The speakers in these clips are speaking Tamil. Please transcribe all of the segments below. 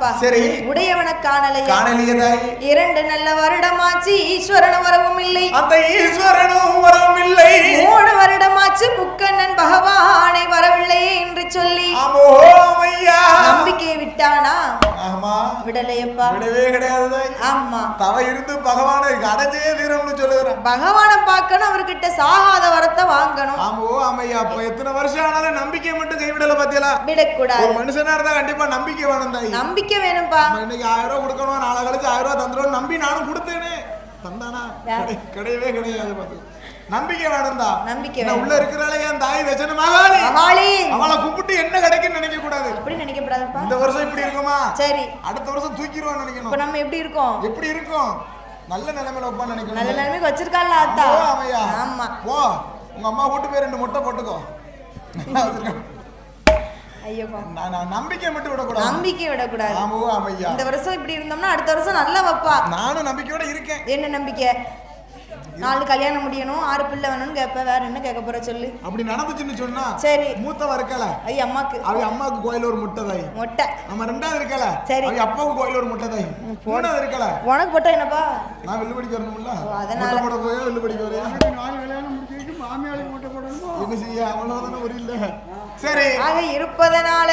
வந்தாங்கப்பா சரி. உடையவன காணலையா. காணலிய தாய் இரண்டு நல்ல வருடமாச்சு ஈஸ்வரன் வரவும் இல்லை அந்த ஈஸ்வரனும் வரவும் இல்லை மூணு வருடமாச்சு முக்கண்ணன் பகவானை வரவில்லையே என்று சொல்லி நம்பிக்கையை விட்டானா? ஆமா. விடலையப்பா. விடவே கிடையாது ஆமா. தவ இருந்து பகவானை அடைஞ்சே தீரம்னு சொல்லுகிறேன். பகவானை பார்க்கணும் அவர்கிட்ட சாகாத வரத்தை வாங்கணும். ஆமோ ஆமையா அப்ப எத்தனை வருஷம் ஆனாலும் நம்பிக்கை மட்டும் கைவிடல பாத்தியலா? விடக்கூடாது. மனுஷனா இருந்தா கண்டிப்பா நம்பிக்கை வேணும் தாய் நம்பிக்கை வேணும்பா. இன்னைக்கு ஆயிரம் ரூபாய் கொடுக்கணும் நாளை கழிச்சு ஆயிரம் ரூபாய் தந்துடும் நம்பி நானும் கொடுத்தேனே. தந்தானா? கிடையவே கிடையாது பாத்து நம்பிக்கை வேணும் தான் நம்பிக்கை நான். உள்ள இருக்கிறாளே என் தாய் தச்சன மகாளி மகாளி அவளை கூப்பிட்டு என்ன கிடைக்குன்னு நினைக்க கூடாது. அப்படி நினைக்கப்படாதப்பா இந்த வருஷம் இப்படி இருக்குமா? சரி. அடுத்த வருஷம் தூக்கிடுவான்னு இப்ப நினைக்கணும் நம்ம எப்படி இருக்கோம்? எப்படி இருக்கும்? நல்ல நிலைமையில நல்ல நினைக்கணும். நிலைமைக்கு வச்சிருக்கால அத்தா அம்மையா. ஆமா. போ. உங்க அம்மா கூட்டு போய் ரெண்டு முட்டை போட்டுக்கோ. ஐயோப்பா நான் நம்பிக்கை மட்டும் விடக்கூடாது. நம்பிக்கை விடக்கூடாது. ஆமாவோ ஆமையா இந்த வருஷம் இப்படி இருந்தோம்னா அடுத்த வருஷம் நல்லா வைப்பா. நானும் நம்பிக்கையோட இருக்கேன். என்ன நம்பிக்கை? நாலு கல்யாணம் முடியணும் ஆறு பிள்ளை வேணும்னு கேட்ப வேற என்ன கேட்க போற சொல்லு? அப்படி நடந்துச்சுன்னு சொன்னா சரி. மூத்தவ இருக்கல? ஐயா அம்மாக்கு. அவ அம்மாவுக்கு கோயில ஒரு முட்டை. தாய் மொட்டை நம்ம ரெண்டாவது இருக்கல? சரி. அவ அப்பாவுக்கு கோயில ஒரு முட்டை தாய் மூணாவது இருக்கல? உனக்கு போட்டா என்னப்பா? நான் வில்லு படிக்க வரணும்ல? அதனால. முட்டை போட போய் வில்லு படிக்க வரையா? நாலு கல்யாணம் முடிச்சிட்டு மாமியாளுக்கு மட்டும் போடணுமோ? என்ன செய்ய? அவ்வளவுதானே ஒரு இல்ல. சரி. ஆக இருப்பதனால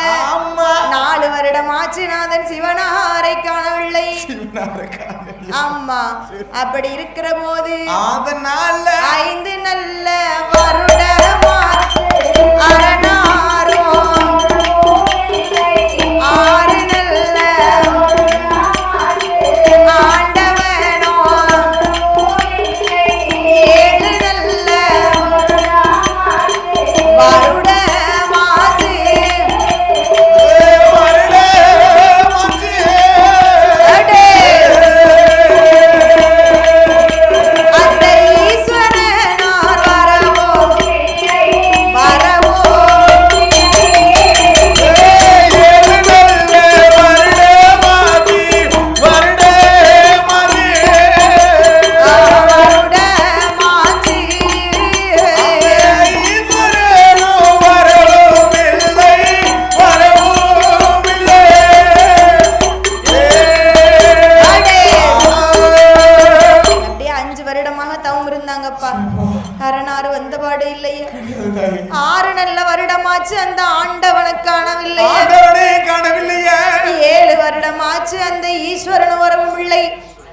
நாலு வருடமாச்சு நாதன் சிவனாரை காணவில்லை. ஆமா. அப்படி இருக்கிற போது அதனால ஐந்து நல்ல வருடமாச்சு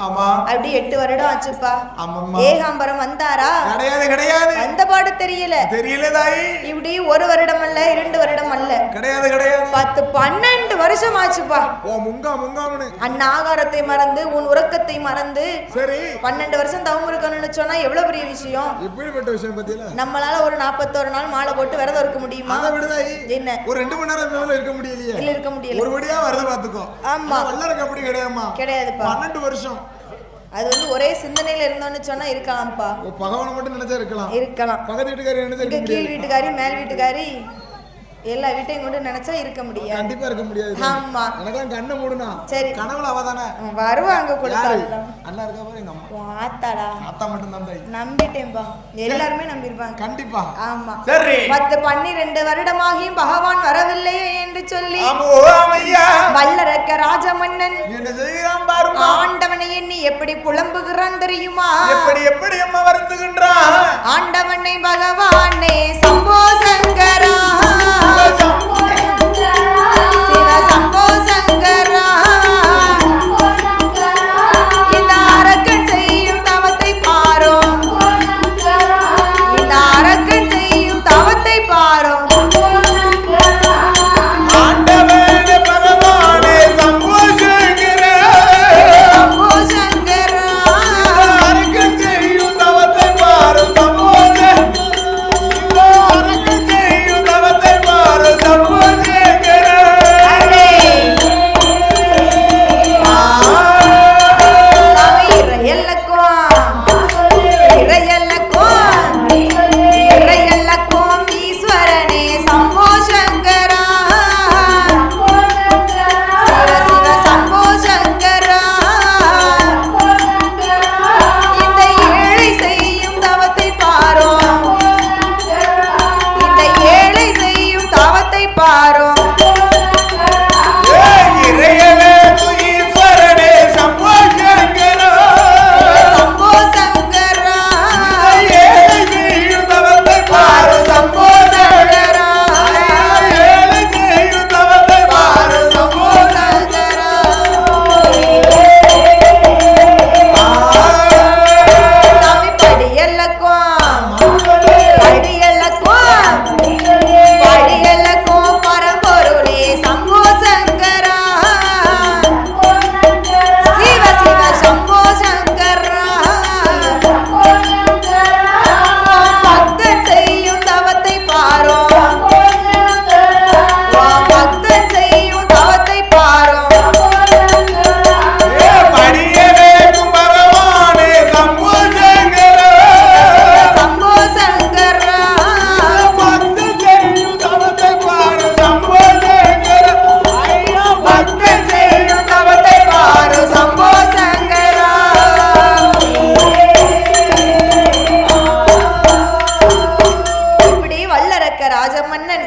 ஆமா. அப்படி எட்டு வருடம் ஆச்சுப்பா. ஆமாம்மா. ஏகாம்பரம் வந்தாரா? கிடையாது கிடையாது. வந்த பாடு தெரியல. தெரியல தாயி. இப்படி ஒரு வருடம் அல்ல இரண்டு வருடம் அல்ல கிடையாது கிடையாது. பத்து பன்னெண்டு வருஷம் ஆச்சுப்பா ஓ முங்கா முங்காமனு. அண்ணன் ஆகாரத்தை மறந்து உன் உறக்கத்தை மறந்து சரி. பன்னெண்டு வருஷம் தவம் இருக்கணும்னு சொன்னா எவ்வளவு பெரிய விஷயம்? எப்படிப்பட்ட விஷயம் பத்தியில? நம்மளால ஒரு நாற்பத்தோரு நாள் மாலை போட்டு விரதம் இருக்க முடியுமா? அதை விடுதாயி என்ன? ஒரு ரெண்டு மணி நேரம் மேல இருக்க முடியலையே. இல்ல இருக்க முடியல. ஒரு படியா வருது பாத்துக்கோ ஆமா. ஆனா வல்லருக்கு அப்படி கிடையாதுமா கிடையாதுப்பா. பன்னெண்டு வருஷம். அது வந்து ஒரே சிந்தனையில இருந்தோம்னு சொன்னா இருக்கலாம்ப்பா பகவானை மட்டும் நினைச்சா இருக்கலாம். இருக்கலாம். பக்கத்து வீட்டுக்காரி நினைச்சா கீழ் வீட்டுக்காரி மேல் வீட்டுக்காரி எல்லா வீட்டையும் கொண்டு நினைச்சா இருக்க முடியாது. கண்டிப்பா இருக்க முடியாது. ஆமா. எனக்கெல்லாம் கண்ணை மூடுனா. சரி. கனவுல அவ தானே? வருவாங்க யாரு? கொடுத்தாங்க அண்ணா இருக்கா பாரு எங்க அம்மா. ஆத்தாடா. அத்தா மட்டும் தான் தாய் நம்பிட்டேன்பா எல்லாருமே நம்பியிருப்பாங்க. கண்டிப்பா. ஆமா. சரி. பத்து பன்னிரெண்டு வருடமாகியும் பகவான் வரவில்லையே என்று சொல்லி வல்லரக்க செய்கிறான் பாருமா? ஆண்டவனை எண்ணி எப்படி புலம்புகிறான் தெரியுமா? எப்படி எப்படி அம்மா வருந்துகின்றான்? ஆண்டவனை பகவானே சம்போ சங்கரா. Mas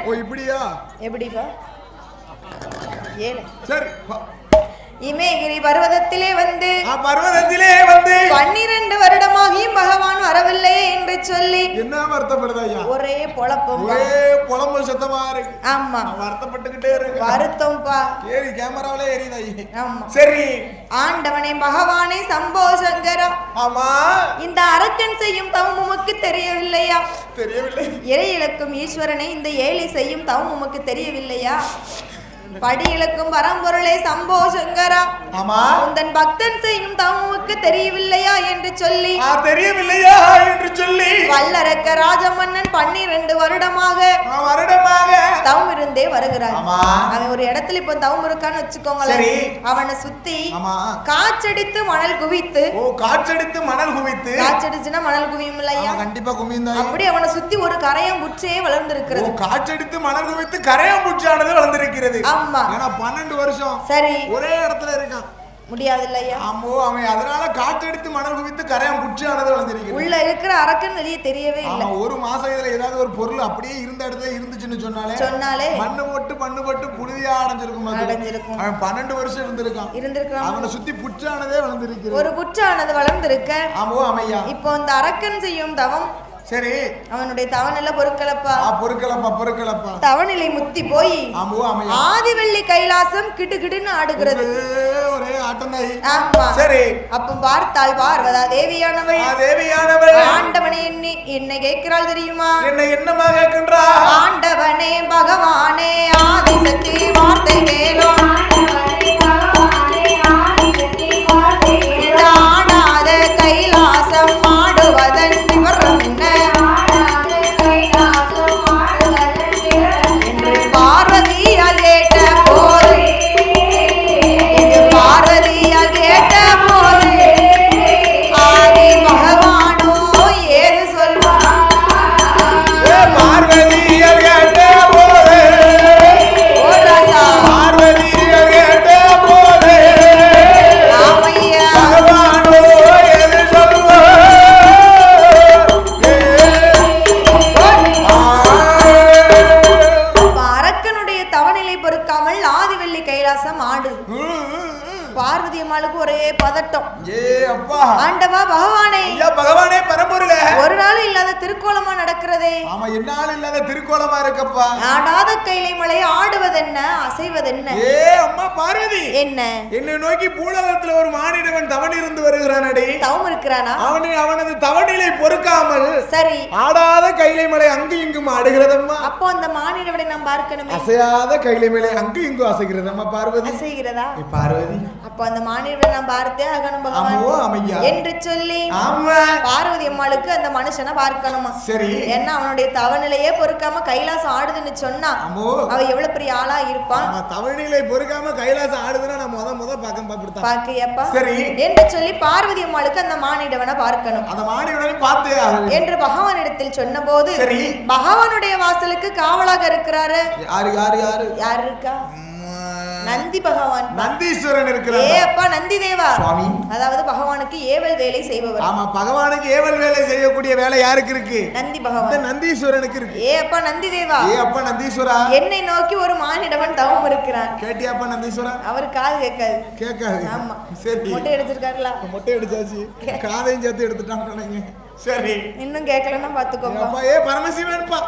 ஓ இப்படியா? எப்படிப்பா? ஏழு சரி இமயகிரி பர்வதத்திலே வந்து பர்வதத்திலே வந்து பன்னிரண்டு வருடமாகியும் பகவான் வரவில்லையே என்று சொல்லி என்ன வருத்தப்படுது ஒரே பொழப்பம் ஒரே புலம்பு சத்தமா இருக்கு. ஆமா. வருத்தப்பட்டுக்கிட்டே இருக்கு வருத்தம்பா ஏறி கேமராவிலே ஐயா. ஆமா. சரி. ஆண்டவனே பகவானே சம்போ சங்கரா. ஆமா. இந்த அரக்கன் செய்யும் தவம் உமக்கு தெரியவில்லையா? தெரியவில்லை. இறை இழக்கும் ஈஸ்வரனை இந்த ஏழை செய்யும் தவம் உமக்கு தெரியவில்லையா? படி இழக்கும் பரம்பொருளே சம்போ சங்கரா. ஆமா. உந்தன் பக்தன் செய்யும் தவம் உமக்கு தெரியவில்லையா என்று சொல்லி. தெரியவில்லையா என்று சொல்லி. வல்லரக்க ராஜமன்னன் பன்னிரண்டு வருடமாக வருடமாக. தவம் இருந்தே வருகிறான் அவன் ஒரு இடத்துல இப்போ தவம் இருக்கான்னு வச்சுக்கோங்களேன். அவனை சுத்தி காற்றடித்து மணல் குவித்து. ஓ காற்றடித்து மணல் குவித்து. காற்றடிச்சுன்னா மணல் குவியும் இல்லையா? கண்டிப்பா குமிந்தாய் அப்படி அவனை சுத்தி ஒரு கரையம் ஓ வளர்ந்திருக்கிறது காற்றடித்து மணல் குவித்து கரையாம்பூச்சானது வளர்ந்திருக்கிறது. ஆமா. ஏன்னா பன்னெண்டு வருஷம் சரி. ஒரே இடத்துல இருக்கான். முடியாது இல்லையா ஆமோ அவன் அதனால காற்றடித்து மணல் குவித்து கரையாம்பூச்சானது வளர்ந்திருக்கிறது உள்ள இருக்கிற அரக்கன் வெளியே தெரியவே இல்லை. ஆமா ஒரு மாசம் இதுல ஏதாவது ஒரு பொருள் அப்படியே இருந்த இடத்துல இருந்துச்சுன்னு சொன்னாலே சொன்னாலே மண்ணு போட்டு மண்ணு போட்டு புழுதியா அடைஞ்சிருக்கும். அடைஞ்சிருக்கும். அவன் பன்னெண்டு வருஷம் இருந்திருக்கான். இருந்திருக்கிறான் அவனை சுத்தி புற்றானதே வளர்ந்திருக்கிறது. ஒரு புற்றானது வளர்ந்திருக்க. ஆமோ அமையா. இப்போ இந்த அரக்கன் செய்யும் தவம் சரி. அவனுடைய தவநிலை பொருட்களப்பா. ஆ பொறுக்கலப்பா பொறுக்கலப்பா தவநிலை முத்தி போய் ஆதிவள்ளி கைலாசம் கிடு கிடுன்னு ஆடுகிறது. ஒரே தான் ஆமா. சரி. அப்ப பார்த்தால் பார்வதா தேவியானவள். தேவியானவள். ஆண்டவனே என்னை என்ன கேட்கிறாள் தெரியுமா? என்னை என்னமா கேட்கின்றா ஆண்டவனே பகவானே ஆதிசக்தி வார்த்தை கேளோம் நடக்கிறதே ஆமா என்னால இல்லாத திருக்கோலமா இருக்கப்பா. ஆடாத கைலை மலை ஆடுவதென்ன? அசைவதென்ன? ஏ அம்மா பார்வதி. என்ன? என்னை நோக்கி பூலகத்துல ஒரு மானிடவன் தவணி இருந்து வருகிறானடி. தவம் இருக்கிறானா? அவனை அவனது தவநிலை பொறுக்காமல் சரி. ஆடாத கைலை மலை அங்கு இங்கும் ஆடுகிறதம்மா. அப்போ அந்த மானிடவனை நாம் பார்க்கணுமே? அசையாத கைலை மலை அங்கு இங்கும் அசைகிறதம்மா பார்வதி. அசைகிறதா? பார்வதி. அப்போ அந்த மானிடவனை நாம் பார்த்தே ஆகணும் பகவான். என்று சொல்லி ஆமா. பார்வதி அம்மாளுக்கு அந்த மனுஷனை பார்க்கணுமா? சரி. ஏன்னா அவனுடைய தவநிலையே பொறுக்காம கைலாசம் ஆடுதுன்னு சொன்னா ஆமோ அவ எவ்வளவு பெரிய ஆளா இருப்பான் தவநிலை பொறுக்காம கைலாசம் ஆடுதுன்னா நான் முத முத பார்க்க பார்த்துட்டான் பாக்கியப்பா சரி. என்று சொல்லி பார்வதி அம்மாளுக்கு அந்த மானிடவனை பார்க்கணும். அந்த மானிடனை பார்த்தே என்று பகவானிடத்தில் சொன்னபோது. பகவானுடைய வாசலுக்கு காவலாக இருக்கிறாரு. யாரு யாரு யாரு? யார் இருக்கா? நந்தி பகவான் நந்தீஸ்வரன் ஏ இருக்கிறார் அப்பா நந்தி தேவா. சுவாமி. அதாவது பகவானுக்கு ஏவல் வேலை செய்பவர். ஆமா பகவானுக்கு ஏவல் வேலை செய்யக்கூடிய வேலை யாருக்கு இருக்கு? நந்தி பகவான். நந்தீஸ்வரனுக்கு இருக்கு. ஏ அப்பா நந்தி தேவா. ஏ அப்பா நந்தீஸ்வரா? என்னை நோக்கி ஒரு மானிடவன் தவம் இருக்கிறான். கேட்டியாப்பா நந்தீஸ்வரா? அவர் காது கேட்காது. கேட்காது. ஆமா. சரி. மொட்டை அடிச்சிருக்காருல. மொட்டை அடிச்சாச்சு. காதையும் சேர்த்து எடுத்துட்டாங்க சரி. இன்னும் கேட்கலன்னா பாத்துக்கோப்பா அப்பா ஏ பரமசிவன்ப்பா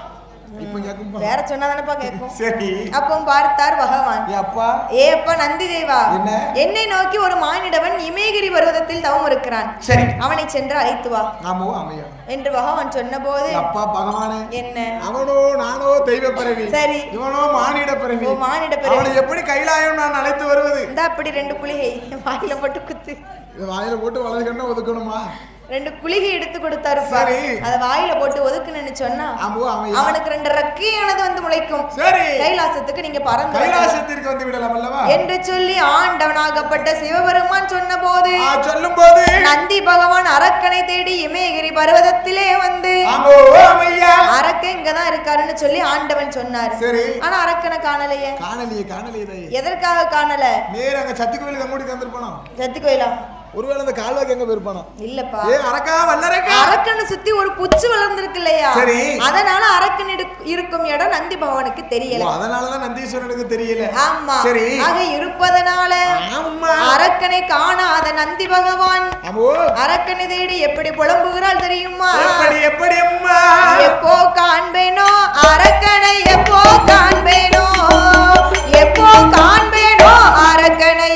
இப்ப கேக்கும்பா வேற சொன்னாதானப்பா கேட்கும். சரி. அப்போ பார்த்தார் பகவான். அப்பா. ஏ அப்பா நந்தி தேவா. என்ன? என்னை நோக்கி ஒரு மானிடவன் இமயகிரி பர்வதத்தில் தவம் இருக்கிறான். சரி. அவனை சென்று அழைத்து வா. ஆமோ அமையா என்று பகவான் சொன்னபோது அப்பா பகவானே. என்ன? அவனோ நானோ தெய்வ பிறவி. சரி. இவனோ மானிட பிறவி. ஓ மானிட பிறவி. அவனை எப்படி கைலாயம் நான் அழைத்து வருவது? இந்த அப்படி ரெண்டு குளிகை வாயில போட்டு குத்து. வாயில போட்டு வலது கண்ணை ஒதுக்கணுமா? ரெண்டு குளிகை எடுத்து கொடுத்தாருப்பா சரி. அத வாயில போட்டு ஒதுக்குன்னு சொன்னா அவனுக்கு ரெண்டு ரெக்கையானது வந்து முளைக்கும். சரி. கைலாசத்துக்கு நீங்க பறந்து. கைலாசத்திற்கு வந்து விடலாம் அல்லவா? என்று சொல்லி ஆண்டவனாகப்பட்ட சிவபெருமான் சொன்னபோது ஆ, சொல்லும் போது நந்தி பகவான் அரக்கனை தேடி இமயகிரி பர்வதத்திலே வந்து அரக்கன் இங்கதான் இருக்காருன்னு சொல்லி ஆண்டவன் சொன்னாரு. சரி. ஆனா அரக்கனை காணலையே. காணலியே காணலியே. எதற்காக காணல? நேரா அங்க சத்தி கோயிலுக்கு அங்கூடி தந்துருப்போம் சத்தி கோயிலா ஒருவேளை அந்த கால்வாக்கு எங்க போயிருப்பானா? இல்லப்பா. ஏ அரக்கா வல்லரக்கா. அரக்கனை சுத்தி ஒரு புச்சு வளர்ந்திருக்கு இல்லையா? சரி. அதனால அரக்கன் இருக்கும் இடம் நந்தி பகவானுக்கு ஓ, தெரியல அதனாலதான் நந்தீஸ்வரனுக்கு தெரியல. ஆமா. சரி. ஆக இருப்பதனால ஆமா. அரக்கனை காணாத நந்தி பகவான். அரக்கனை தேடி எப்படி புலம்புகிறாள் தெரியுமா? எப்படி எப்படி அம்மா? எப்போ காண்பேனோ? அரக்கனை எப்போ காண்பேனோ? எப்போ காண்பேனோ? அரக்கனை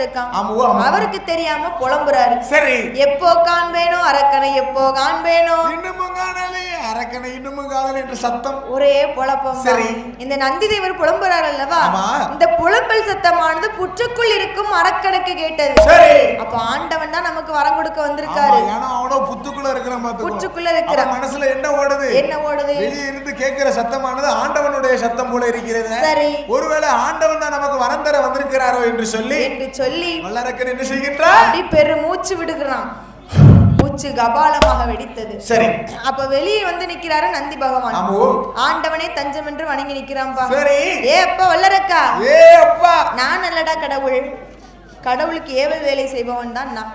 இருக்கான். அவருக்கு தெரியாம புலம்புறாரு. சரி. எப்போ காண்பேனோ அரக்கனை எப்போ காண்பேனோ. இன்னமும் காணலையே அரக்கனை இன்னமும் காணலை என்ற சத்தம். ஒரே புலப்பம் சரி. இந்த நந்தி தேவர் புலம்புறார் அல்லவா. இந்த புலம்பல் சத்தமானது புற்றுக்குள் இருக்கும் அரக்கனுக்கு கேட்டது. சரி. அப்ப ஆண்டவன் தான் நமக்கு வரம் கொடுக்க வந்திருக்காரு. ஏன்னா அவனோ புத்துக்குள்ள இருக்கிறான் பாத்துக்கோ. புற்றுக்குள்ள இருக்கிறான். அவன் மனசுல என்ன ஓடுது? என்ன ஓடுது? வெளியே இருந்து கேட்கிற சத்தமானது ஆண்டவனுடைய சத்தம் போல இருக்கிறது. சரி. ஒருவேளை ஆண்டவன் தான் நமக்கு வரம் தர வந்திருக்கிறாரோ என்று சொல்லி என்று சொல்லி வல்லரக்கன் என்ன செய்கின்றார்? அப்படி பெருமூச்சு விடுகிறான். மூச்சு கபாலமாக வெடித்தது. சரி. அப்ப வெளியே வந்து நிக்கிறாரு நந்தி பகவான். ஆண்டவனே தஞ்சம் என்று வணங்கி நிக்கிறான்பா சரி. ஏ அப்பா வல்லரக்கா. ஏ அப்பா. நான் அல்லடா கடவுள். கடவுளுக்கு ஏவல் வேலை செய்பவன் தான் நான்.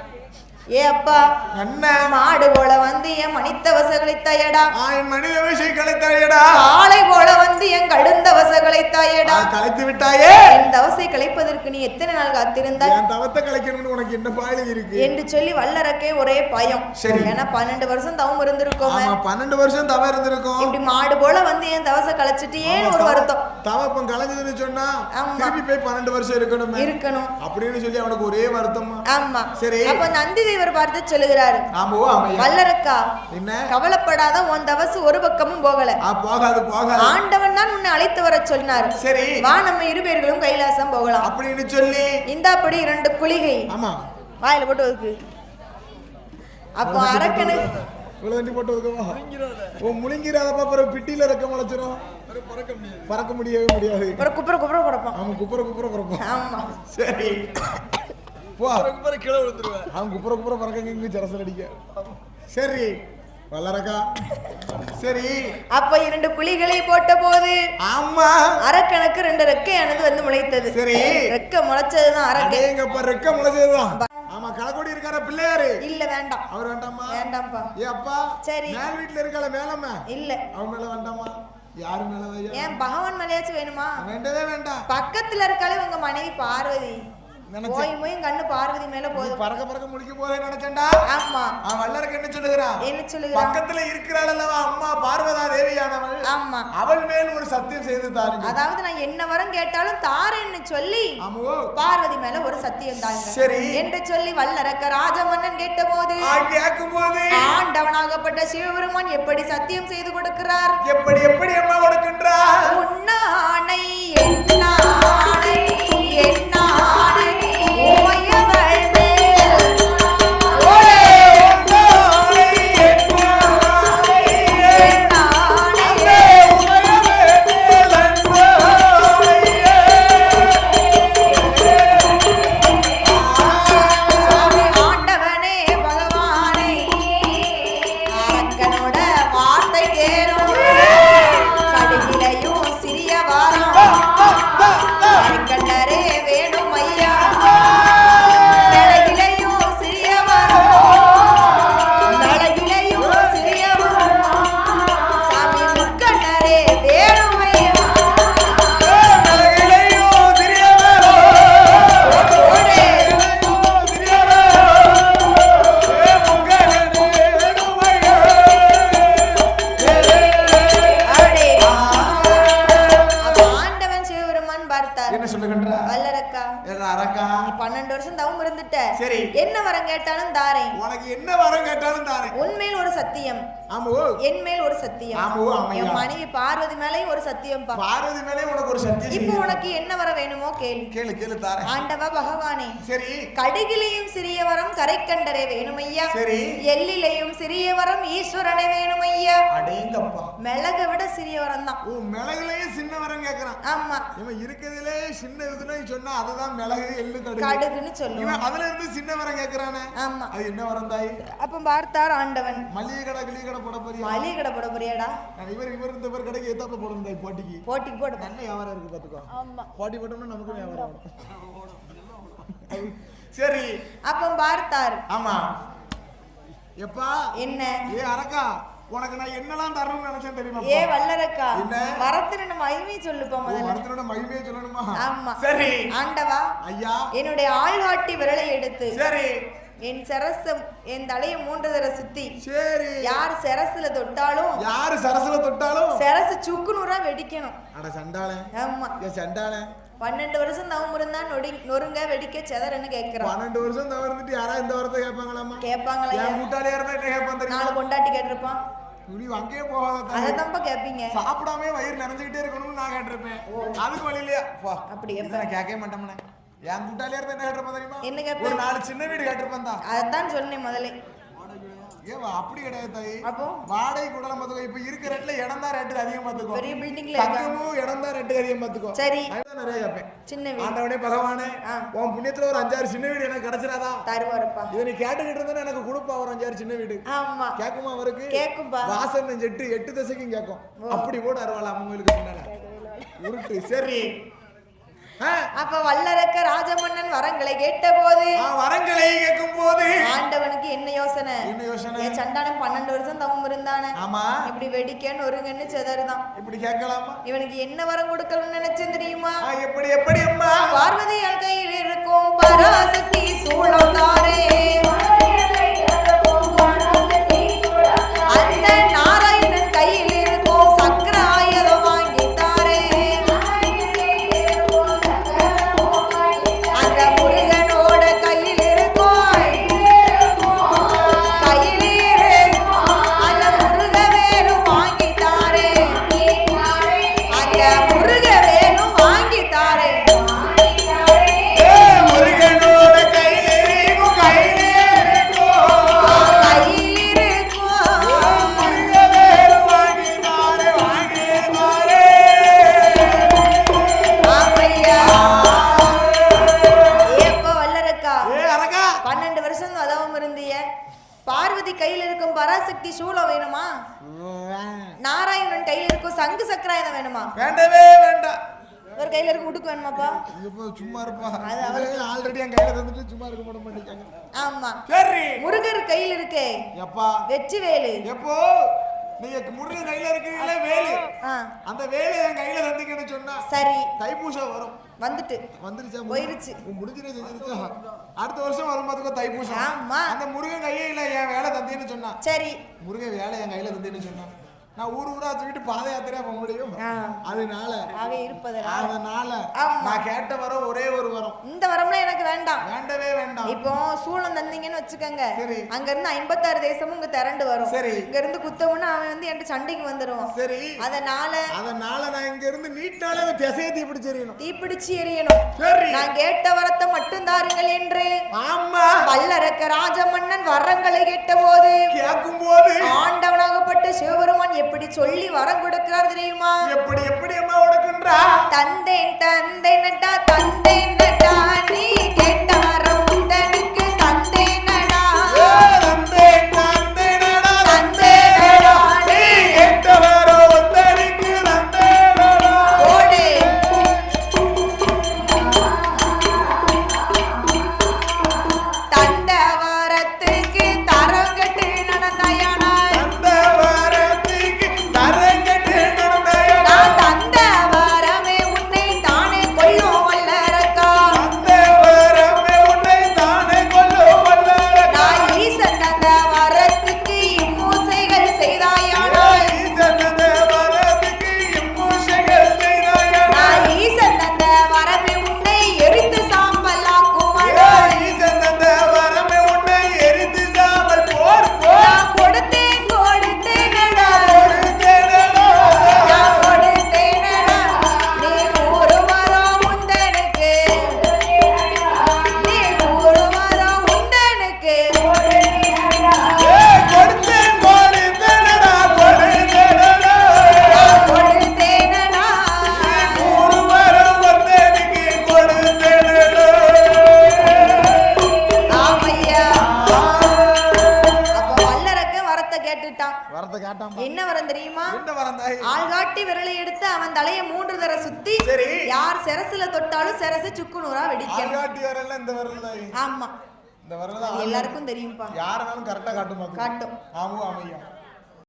ஏ அப்பா அண்ணன் மாடு போல வந்து என் மனித வசகளை தாயடா ஆ, என் மனித விஷயம் கலைத்தாயடா காளை போல வந்து என் கடுந்த வசகளை தாயடா கலைத்து விட்டாயே என் தவசை கலைப்பதற்கு நீ எத்தனை நாள் காத்திருந்தாய்? என் தவத்தை கலைக்கணும்னு உனக்கு என்ன பாயில இருக்கு? என்று சொல்லி வல்லரக்கே ஒரே பயம். சரி. ஏன்னா பன்னெண்டு வருஷம் தவம் இருந்திருக்கோம். பன்னெண்டு வருஷம் தவ இருந்திருக்கும். இப்படி மாடு போல வந்து என் தவசை கலைச்சிட்டியேன்னு ஒரு வருத்தம். தவப்பம் கலைஞ்சதுன்னு சொன்னா. திருப்பி போய் பன்னெண்டு வருஷம் இருக்கணுமே. இருக்கணும். அப்படின்னு சொல்லி அவனுக்கு ஒரே வருத்தமா? ஆமா. சரி. அப்ப நந்தி தேவர் பார்த்து சொல்லுகிறாரு. ஆமா வல்லரக்கா என்ன? கவலைப்படாத உன் தவசு ஒரு பக்கமும் போகல. போகாது போகாது. ஆண்டவன் தான் உன்னை அழைத்து வர சொன்னார். சரி. வா நம்ம இரு பேர்களும் கைலாசம் போகலாம். அப்படின்னு சொல்லி. இந்தாப்படி இரண்டு குளிகை. ஆமா. வாயில போட்டு ஒதுக்கு. அப்போ அரக்கனு இவ்வளவு போட்டு ஓ முழுங்கிறாதப்பா பிறகு பிட்டியில ரெக்க முளைச்சிரும். பறக்க முடியவே முடியாது. குப்புற குப்புற குறப்பான் அவன் குப்புற குப்புற குறப்பான் ஆமா. சரி. போ கீழே விழுந்துருவேன். அவன் குப்புற குப்புற பறக்க இங்க சரசல் அடிக்க. சரி வல்லரக்கா. சரி. அப்ப இரண்டு குழிகளை போட்ட போது ஆமா. அரக்கனுக்கு ரெண்டு ரெக்கையானது வந்து முளைத்தது. சரி. ரெக்கை முளைச்சதுதான் அரக்கை. அடேங்கப்பா ரெக்க முளைச்சதுதான். ஆமா கலக்கோடி இருக்கார பிள்ளையாரு. இல்ல வேண்டாம். அவர் வேண்டாமா? வேண்டாம்ப்பா. ஏ அப்பா சரி. மேல் வீட்டுல இருக்கால மேலம்மா? இல்ல. அவன் மேல வேண்டாமா? யாரு மேல ஏன் பகவான் மலையாச்சும் வேணுமா? வேண்டவே வேண்டாம். பக்கத்துல இருக்காலே உங்க மனைவி பார்வதி. போய் போய் கண்ணு பார்வதி மேல போதும் பறக்க பறக்க முடிக்க போதே நினைச்சேன்டா. ஆமா. அவன் வல்லருக்கு என்ன சொல்லுகிறான் என்ன சொல்லுகிறான் பக்கத்துல இருக்கிறாள் அல்லவா? அம்மா பார்வதா தேவியானவள். ஆமா. அவள் மேல் ஒரு சத்தியம் செய்து தாருங்க அதாவது நான் என்ன வரம் கேட்டாலும் தாரேன்னு சொல்லி பார்வதி மேல ஒரு சத்தியம் தாங்க சரி. என்று சொல்லி வல்லரக்க ராஜமன்னன் கேட்டபோது ஆ, கேட்கும் போது ஆண்டவனாகப்பட்ட சிவபெருமான் எப்படி சத்தியம் செய்து கொடுக்கிறார்? எப்படி எப்படி அம்மா கொடுக்கின்றா உன்னானை என்னானை என்னானை. மேலேயும் ஒரு சத்தியம் பா பார்வதி மேலே உனக்கு ஒரு சத்தியம் இப்போ செய்கிறேன். உனக்கு என்ன வர வேணுமோ கேளு கேளு தாரேன். ஆண்டவா பகவானே சரி. கடுகிலையும் சிறிய வரம் கரைக்கண்டரே வேணுமையா? சரி. எல்லிலையும் சிறிய வரம் ஈஸ்வரனே வேணுமையா? அடேங்கப்பா. மிளக விட சிறிய வரம் தான் ஓ மிளகுலயும் சின்ன வரம் கேக்குறான். ஆமா. இவன் இருக்கிறதுலே சின்ன இதுன்னு சொன்னா அதுதான் மிளகு எள்ளு கடுகு. கடுகுன்னு சொல்லுவோம். இவன் அதுல இருந்து சின்ன வரம் கேக்குறானே. ஆமா. அது என்ன வரம் தாய்? அப்ப பார்த்தார் ஆண்டவன். மல்லிகை கடை கிளி கடை போட போறியா? மளிகை கடை போட போறியாடா? இவர் இவர் இந்த இவர் கடைக்கு ஏத்தாப்புல போடணும் தாய் போட்டிக்கு. போட்டிக்கு போடு. நல்ல வியாபாரம் இருக்கு பாத்துக்கோ. ஆமா. போட்டி போட்டோம்னா நமக்கு வியாபாரம். சரி. அப்ப பார்த்தார். ஆமா. எப்பா? என்ன? ஏ அரக்கா உனக்கு நான் என்னெல்லாம் தரணும்னு நினைச்சேன் தெரியுமா ஏ வல்லரக்கா என்ன? வரத்தின மகிமை சொல்லுப்பா முதல்ல. மரத்தினோட மகிமையை சொல்லணுமா? ஆமா. சரி. ஆண்டவா ஐயா. என்னுடைய ஆள்காட்டி விரலை எடுத்து சரி. என் சரசம் என் தலையை மூன்று தடவை சுத்தி. சரி. யார் செரசுல தொட்டாலும் யாரு சரசுல தொட்டாலும்? செரசு சுக்கு நூறா வெடிக்கணும். அட சண்டாளே. ஆமா. சண்டாளே. பன்னெண்டு வருஷம் தவம் இருந்தா நொடி நொறுங்க வெடிக்க செதறன்னு கேக்குறான் பன்னெண்டு வருஷம் தவிர இருந்துட்டு யாரா இந்த வாரத்தை கேட்பாங்களாமா கேட்பாங்களா என் கூட்டாளியா இருந்தா என்ன கேட்பான் நாலு கொண்டாட்டி கேட்டிருப்பான். நீ அங்கேயே போகாத. அதைத்தான்ப்பா கேட்பீங்க சாப்பிடாம வயிறு நிறைஞ்சுக்கிட்டே இருக்கணும்னு நான் கேட்டிருப்பேன். அதுக்கு வழி இல்லையா? அப்படி நான் கேட்கவே மாட்டோம்னே என் கூட்டாளியா இருந்தா என்ன கேட்டிருப்பேன் தெரியுமா? என்ன கேட்பேன்? நாலு சின்ன வீடு கேட்டிருப்பேன் தான் அதைத்தான் சொன்னேன் முதல்ல ஏவா அப்படி கிடையாது தாய். அப்போ? வாடகை கூடலாம் பார்த்துக்கோ இப்ப இருக்கிற ரேட்ல இடம் தான் ரேட்டு அதிகம் பெரிய பில்டிங்ல இருக்கா? இடம் தான் ரேட்டு அதிகம் பார்த்துக்கோ. சரி. அதுதான் நிறைய கேட்பேன். சின்ன வீடு. ஆண்டவனே பகவானே ஆ. உன் புண்ணியத்துல ஒரு அஞ்சாறு சின்ன வீடு எனக்கு கிடைச்சிடாதா? தருவாருப்பா. இதை நீ கேட்டுக்கிட்டு இருந்தா எனக்கு கொடுப்பா ஒரு அஞ்சாறு சின்ன வீடு. ஆமா. கேக்குமா அவருக்கு? கேக்கும்பா வாசன் எட்டு எட்டு திசைக்கும் கேட்கும். அப்படி கூட முன்னால உருட்டு. சரி. அப்ப வல்லரக்க ராஜமன்னன் வரங்களை கேட்ட போது வரங்களை கேட்கும் போது ஆண்டவனுக்கு என்ன யோசனை? என்ன யோசனை? என் சண்டானம் பன்னெண்டு வருஷம் தவம் இருந்தானே. ஆமா. இப்படி வெடிக்கன்னு ஒருங்கன்னு செதறுதான். இப்படி கேட்கலாமா? இவனுக்கு என்ன வரம் கொடுக்கணும்னு நினைச்சேன் தெரியுமா? எப்படி எப்படி அம்மா பார்வதியால் கையில் இருக்கும் பராசக்தி சூளம் கையில் சங்கு சக்கராயுதம் வேணுமா? வேண்டவே வேண்டாம் ஒரு கையில இருக்கும் உடுக்கு வேணுமாப்பா? இப்போ சும்மா இருப்பா. அது அவருக்கு- ஆல்ரெடி என் கையில தந்துட்டு சும்மா இருக்க மாட்ட மாட்டேங்காங்க ஆமா. சரி. முருகர் கையில் இருக்கே. எப்பா? வெற்றி வேலு. எப்போ? நீங்க முருகன் கையில இருக்கீங்களே வேலு. அந்த வேலு என் கையில தந்தீங்கன்னு சொன்னா சரி. தைப்பூசம் வரும். வந்துட்டு. வந்துருச்சா? போயிருச்சு. முடிஞ்சிரு செஞ்சிருச்சா? அடுத்த வருஷம் வரும் பார்த்துக்கோ தைப்பூசம். ஆமா. அந்த முருகன் கையே இல்ல என் வேலை தந்தேன்னு சொன்னா. சரி. முருகன் வேலை என் கையில தந்தேன்னு சொன்னா. நான் ஊர் ஊரா தூக்கிட்டு பாத யாத்திரையா போக முடியும். அதனால ஆக இருப்பதனால் அதனால. நான் கேட்ட வரம் ஒரே ஒரு வரம். இந்த வரம்லாம் எனக்கு வேண்டாம். வேண்டவே வேண்டாம். இப்போ சூளம் தந்தீங்கன்னு வச்சுக்கோங்க. அங்க இருந்து ஐம்பத்தாறு தேசமும் இங்க திரண்டு வரும். சரி. இங்க இருந்து குத்தமுன்னு அவன் வந்து என்கிட்ட சண்டைக்கு வந்துருவான். சரி. அதனால அதனால நான் இங்க இருந்து நீட்டால அந்த திசையை தீ பிடிச்சிருக்கணும் தீப்பிடிச்சு எரியணும் சரி. நான் கேட்ட வரத்தை மட்டும் தாருங்கள் என்று ஆமா. வல்லரக்க ராஜமன்னன் வரங்களை கேட்ட போது கேட்கும் போது ஆண்டவனாகப்பட்ட சிவபெருமான் எப்படி சொல்லி வரம் கொடுக்கிறார் தெரியுமா? எப்படி எப்படி அம்மா உனக்குன்றா? தந்தேன் தந்தை நட்டா தந்தேன் நட்டா நீ கேட்ட